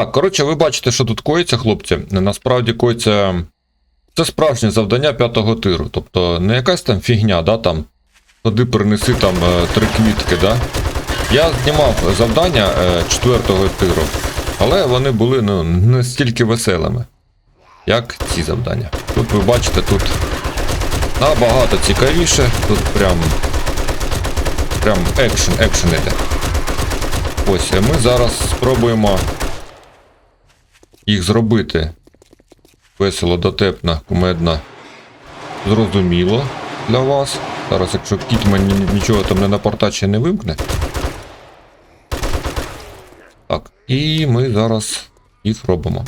Так, коротше, ви бачите, що тут коїться, хлопці. Насправді коїться. Це справжнє завдання п'ятого тиру. Тобто не якась там фігня, да, там. Ходи принеси там е, три квітки, да. Я знімав завдання е, четвертого тиру, але вони були ну, не веселими, як ці завдання. Тут ви бачите, тут набагато цікавіше, тут прям. Прям екшен, екшен іде. Ось, ми зараз спробуємо їх зробити весело, дотепно, кумедно, зрозуміло для вас. Зараз, якщо Кітман нічого там не напортаче не вимкне. Так, і ми зараз їх робимо.